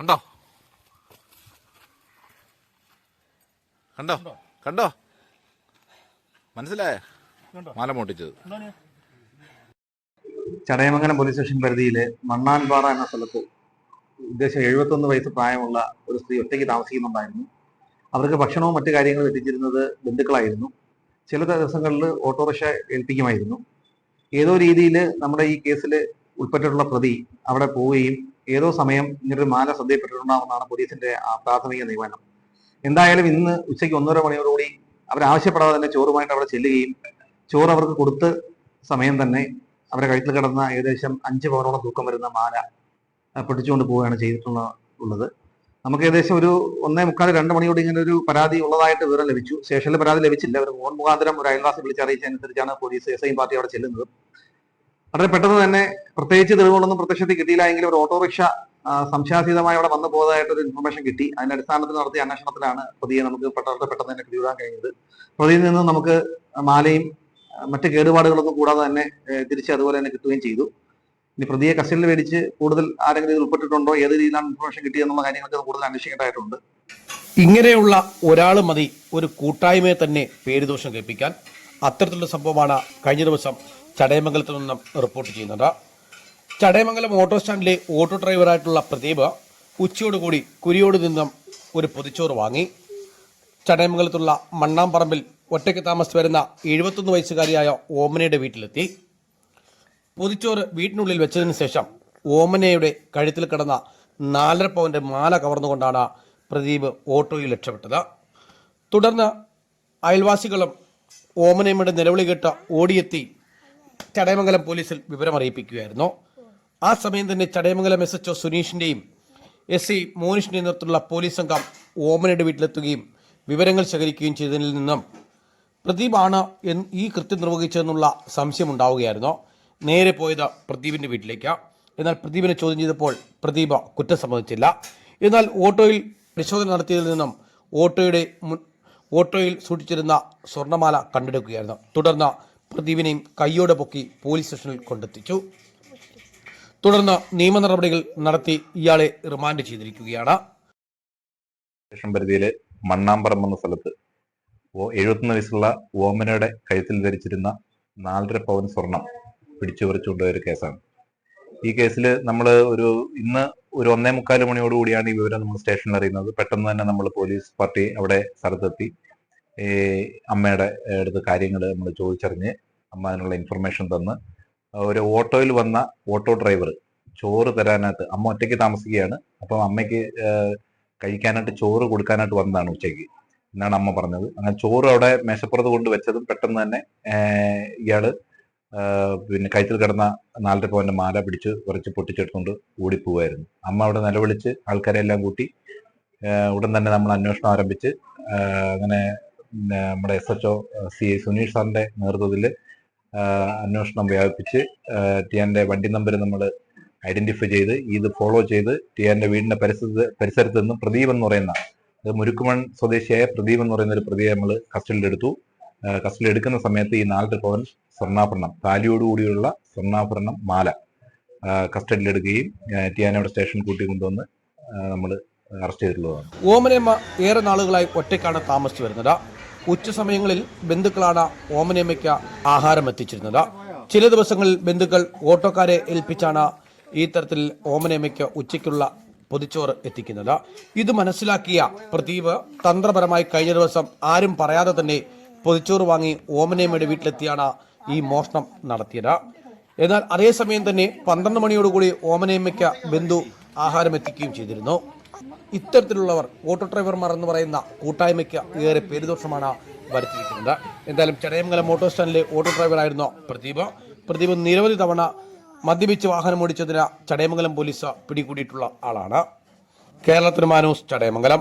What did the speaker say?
കണ്ടോ? കണ്ടോ? കണ്ടോ? മനസ്സിലായ? മാല മോട്ടിച്ചത്. ചടയമംഗലം പോലീസ് സ്റ്റേഷൻ പരിധിയിലെ മണ്ണാൻപാറ എന്ന സ്ഥലത്ത് ഉദ്ദേശം എഴുപത്തൊന്ന് വയസ്സ് പ്രായമുള്ള ഒരു സ്ത്രീ ഒറ്റയ്ക്ക് താമസിക്കുന്നുണ്ടായിരുന്നു. അവർക്ക് ഭക്ഷണവും മറ്റു കാര്യങ്ങളും എത്തിച്ചിരുന്നത് ബന്ധുക്കളായിരുന്നു. ചില ദിവസങ്ങളിൽ ഓട്ടോറിക്ഷ ഏൽപ്പിക്കുമായിരുന്നു. ഏതോ രീതിയിൽ നമ്മുടെ ഈ കേസിൽ ഉൾപ്പെട്ടിട്ടുള്ള പ്രതി അവിടെ പോവുകയും ഏതോ സമയം ഇങ്ങനൊരു മാല ശ്രദ്ധയിൽപ്പെട്ടിട്ടുണ്ടാവുമെന്നാണ് പോലീസിന്റെ പ്രാഥമിക നിയമനം എന്തായാലും ഇന്ന് ഉച്ചയ്ക്ക് ഒന്നര മണിയോടുകൂടി അവരാവശ്യപ്പെടാതെ തന്നെ ചോറുമായിട്ട് അവിടെ ചെല്ലുകയും ചോറ് അവർക്ക് കൊടുത്ത് സമയം തന്നെ അവരെ കഴുത്തിൽ കിടന്ന ഏകദേശം അഞ്ച് പവനോളം തൂക്കം വരുന്ന മാല പിടിച്ചുകൊണ്ട് പോവുകയാണ് ചെയ്തിട്ടുള്ള ഉള്ളത്. നമുക്ക് ഏകദേശം ഒരു ഒന്നേ മുക്കാൽ രണ്ട് മണിയോട് ഇങ്ങനെ ഒരു പരാതി ഉള്ളതായിട്ട് വിവരം ലഭിച്ചു. സ്റ്റേഷനിൽ പരാതി ലഭിച്ചില്ല. ഒരു ഫോൺ മുഖാന്തരം ഒരു അയൽവാസി വിളിച്ചറിയിച്ചതനുസരിച്ചാണ് പോലീസ് എസ് ഐ പാർട്ടി അവിടെ ചെല്ലുന്നത്. വളരെ പെട്ടെന്ന് തന്നെ പ്രത്യേകിച്ച് തെളിവുകളൊന്നും പ്രത്യക്ഷത്തിൽ കിട്ടിയില്ല. എങ്കിലും ഒരു ഓട്ടോറിക്ഷ സംശയാസീതമായി അവിടെ വന്നു പോയതായിട്ട് ഒരു ഇൻഫർമേഷൻ കിട്ടി. അതിന്റെ അടിസ്ഥാനത്തിൽ നടത്തിയ അന്വേഷണത്തിലാണ് പ്രതിയെ നമുക്ക് പെട്ടെന്ന് പെട്ടെന്ന് തന്നെ പിടികൂടാൻ കഴിഞ്ഞത്. പ്രതിയിൽ നിന്ന് നമുക്ക് മാലയും മറ്റു കേടുപാടുകളൊന്നും കൂടാതെ തന്നെ തിരിച്ച് അതുപോലെ തന്നെ കിട്ടുകയും ചെയ്തു. ഇനി പ്രതിയെ കസ്റ്റഡിയിൽ മേടിച്ച് കൂടുതൽ ആരെങ്കിലും ഇതിൽ ഉൾപ്പെട്ടിട്ടുണ്ടോ ഏത് രീതിയിലാണ് ഇൻഫർമേഷൻ കിട്ടിയെന്നുള്ള കാര്യങ്ങളൊക്കെ കൂടുതൽ അന്വേഷിക്കേണ്ടതായിട്ടുണ്ട്. ഇങ്ങനെയുള്ള ഒരാൾ മതി ഒരു കൂട്ടായ്മയെ തന്നെ പേരുദോഷം കേൾപ്പിക്കാൻ. അത്തരത്തിലുള്ള സംഭവമാണ് കഴിഞ്ഞ ദിവസം ചടയമംഗലത്ത് നിന്നും റിപ്പോർട്ട് ചെയ്യുന്നുണ്ട്. ചടയമംഗലം ഓട്ടോ സ്റ്റാൻഡിലെ ഓട്ടോ ഡ്രൈവറായിട്ടുള്ള പ്രദീപ് ഉച്ചയോടുകൂടി കുരിയോട് നിന്നും ഒരു പൊതിച്ചോറ് വാങ്ങി. ചടയമംഗലത്തുള്ള മണ്ണാമ്പറമ്പിൽ ഒറ്റയ്ക്ക് താമസിച്ച് വരുന്ന എഴുപത്തൊന്ന് വയസ്സുകാരിയായ ഓമനയുടെ വീട്ടിലെത്തി. പൊതിച്ചോറ് വീട്ടിനുള്ളിൽ വെച്ചതിന് ശേഷം ഓമനയുടെ കഴുത്തിൽ കിടന്ന നാലര പവന്റെ മാല കവർന്നുകൊണ്ടാണ് പ്രദീപ് ഓട്ടോയിൽ രക്ഷപ്പെട്ടത്. തുടർന്ന് അയൽവാസികളും ഓമനയമ്മയുടെ നിലവിളി കേട്ട് ഓടിയെത്തി ചടയമംഗലം പോലീസിൽ വിവരം വിവരമറിയിപ്പിക്കുകയായിരുന്നു ആ സമയം തന്നെ ചടയമംഗലം എസ് എച്ച് ഒ സുനീഷിന്റെയും എസ് ഐ മോനിഷിന്റെയും നേതൃത്വത്തിലുള്ള പോലീസ് സംഘം ഓമനയുടെ വീട്ടിലെത്തുകയും വിവരങ്ങൾ ശേഖരിക്കുകയും ചെയ്തതിൽ നിന്നും പ്രദീപാണ് ഈ കൃത്യം നിർവഹിച്ചതെന്നുള്ള സംശയമുണ്ടാവുകയായിരുന്നു നേരെ പോയത് പ്രദീപിന്റെ വീട്ടിലേക്ക്. എന്നാൽ പ്രദീപിനെ ചോദ്യം ചെയ്തപ്പോൾ പ്രദീപ് കുറ്റം സമ്മതിച്ചില്ല. എന്നാൽ ഓട്ടോയിൽ പരിശോധന നടത്തിയതിൽ നിന്നും ഓട്ടോയുടെ ഓട്ടോയിൽ സൂക്ഷിച്ചിരുന്ന സ്വർണമാല കണ്ടെടുക്കുകയായിരുന്നു. തുടർന്ന് പ്രദീപിനെയും കൈയോടെ പൊക്കി പോലീസ് സ്റ്റേഷനിൽ കൊണ്ടെത്തിച്ചു. തുടർന്ന് നിയമ നടപടികൾ നടത്തി ഇയാളെ റിമാൻഡ് ചെയ്തിരിക്കുകയാണ്. സ്റ്റേഷൻ പരിധിയിലെ മണ്ണാമ്പറം എന്ന സ്ഥലത്ത് എഴുപത്തൊന്ന് വയസ്സുള്ള ഓമനയുടെ കഴുത്തിൽ ധരിച്ചിരുന്ന നാലര പവൻ സ്വർണം പിടിച്ചു പറിച്ചുകൊണ്ടുപോയ ഒരു കേസാണ്. ഈ കേസിൽ നമ്മൾ ഒരു ഇന്ന് ഒരു ഒന്നേ മുക്കാൽ മണിയോടുകൂടിയാണ് ഈ വിവരം നമ്മൾ സ്റ്റേഷനിൽ അറിയുന്നത്. പെട്ടെന്ന് തന്നെ നമ്മൾ പോലീസ് പാർട്ടി അവിടെ സ്ഥലത്തെത്തി. അമ്മയുടെ അടുത്ത് കാര്യങ്ങൾ നമ്മൾ ചോദിച്ചറിഞ്ഞ് അമ്മ അതിനുള്ള ഇൻഫർമേഷൻ തന്ന്. ഒരു ഓട്ടോയിൽ വന്ന ഓട്ടോ ഡ്രൈവർ ചോറ് തരാനായിട്ട് അമ്മ ഒറ്റയ്ക്ക് താമസിക്കുകയാണ്. അപ്പം അമ്മയ്ക്ക് കഴിക്കാനായിട്ട് ചോറ് കൊടുക്കാനായിട്ട് വന്നതാണ് ഉച്ചയ്ക്ക്. എന്നാണ് അമ്മ പറഞ്ഞത്. അങ്ങനെ ചോറ് അവിടെ മേശപ്പുറത്ത് കൊണ്ട് വെച്ചതും പെട്ടെന്ന് തന്നെ ഇയാൾ പിന്നെ കഴുത്തിൽ കിടന്ന നാലര പവന്റെ മാല പിടിച്ച് കുറച്ച് പൊട്ടിച്ചെടുത്തുകൊണ്ട് ഓടിപ്പോവായിരുന്നു. അമ്മ അവിടെ നിലവിളിച്ച് ആൾക്കാരെ എല്ലാം കൂട്ടി ഉടൻ തന്നെ നമ്മൾ അന്വേഷണം ആരംഭിച്ച് അങ്ങനെ നമ്മുടെ S H O C I Suneesh സാറിന്റെ നേതൃത്വത്തിൽ അന്വേഷണം വ്യാപിപ്പിച്ച് ടിയാന്റെ വണ്ടി നമ്പർ നമ്മൾ ഐഡന്റിഫൈ ചെയ്ത് ഇത് ഫോളോ ചെയ്ത് ടിയാന്റെ വീടിന്റെ പരിസരത്ത് പരിസരത്ത് നിന്നും പ്രദീപ് എന്ന് പറയുന്ന അത് മുരുക്കുമൺ സ്വദേശിയായ പ്രദീപ് എന്ന് പറയുന്ന ഒരു പ്രതിയെ നമ്മൾ കസ്റ്റഡിയിൽ എടുത്തു കസ്റ്റഡിയിൽ എടുക്കുന്ന സമയത്ത് ഈ നാലര പവൻ സ്വർണാഭരണം താലിയോടുകൂടിയുള്ള സ്വർണാഭരണം മാല കസ്റ്റഡിയിൽ എടുക്കുകയും ടിയാനയുടെ സ്റ്റേഷൻ കൂട്ടി കൊണ്ടുവന്ന് നമ്മൾ അറസ്റ്റ് ചെയ്തിട്ടുള്ളതാണ്. ഓമനയമ്മ ഏറെ നാളുകളായി ഒറ്റയ്ക്കാണ് താമസിച്ചു വരുന്നത്. ഉച്ച സമയങ്ങളിൽ ബന്ധുക്കളാണ് ഓമനിയമ്മയ്ക്ക് ആഹാരം എത്തിച്ചിരുന്നത്. ചില ദിവസങ്ങളിൽ ബന്ധുക്കൾ ഓട്ടോക്കാരെ ഏൽപ്പിച്ചാണ് ഈ തരത്തിൽ ഓമനിയമ്മയ്ക്ക് ഉച്ചയ്ക്കുള്ള പൊതിച്ചോറ് എത്തിക്കുന്നത്. ഇത് മനസ്സിലാക്കിയ പ്രദീപ് തന്ത്രപരമായി കഴിഞ്ഞ ദിവസം ആരും പറയാതെ തന്നെ പൊതിച്ചോറ് വാങ്ങി ഓമനേമയുടെ വീട്ടിലെത്തിയാണ് ഈ മോഷണം നടത്തിയത്. എന്നാൽ അതേസമയം തന്നെ പന്ത്രണ്ട് മണിയോടുകൂടി ഓമനയമ്മയ്ക്ക് ബന്ധു ആഹാരം എത്തിക്കുകയും ചെയ്തിരുന്നു. ഇത്തരത്തിലുള്ളവർ ഓട്ടോ ഡ്രൈവർമാർ എന്ന് പറയുന്ന കൂട്ടായ്മയ്ക്ക് ഏറെ പേരുദോഷമാണ് വരുത്തിയിരിക്കുന്നത്. എന്തായാലും ചടയമംഗലം ഓട്ടോ സ്റ്റാൻഡിലെ ഓട്ടോ ഡ്രൈവറായിരുന്നു പ്രദീപ്. പ്രദീപ് നിരവധി തവണ മദ്യപിച്ച് വാഹനം ഓടിച്ചതിന് ചടയമംഗലം പോലീസ് പിടികൂടിയിട്ടുള്ള ആളാണ്. കേരളത്തിന് മാനൂസ് ചടയമംഗലം.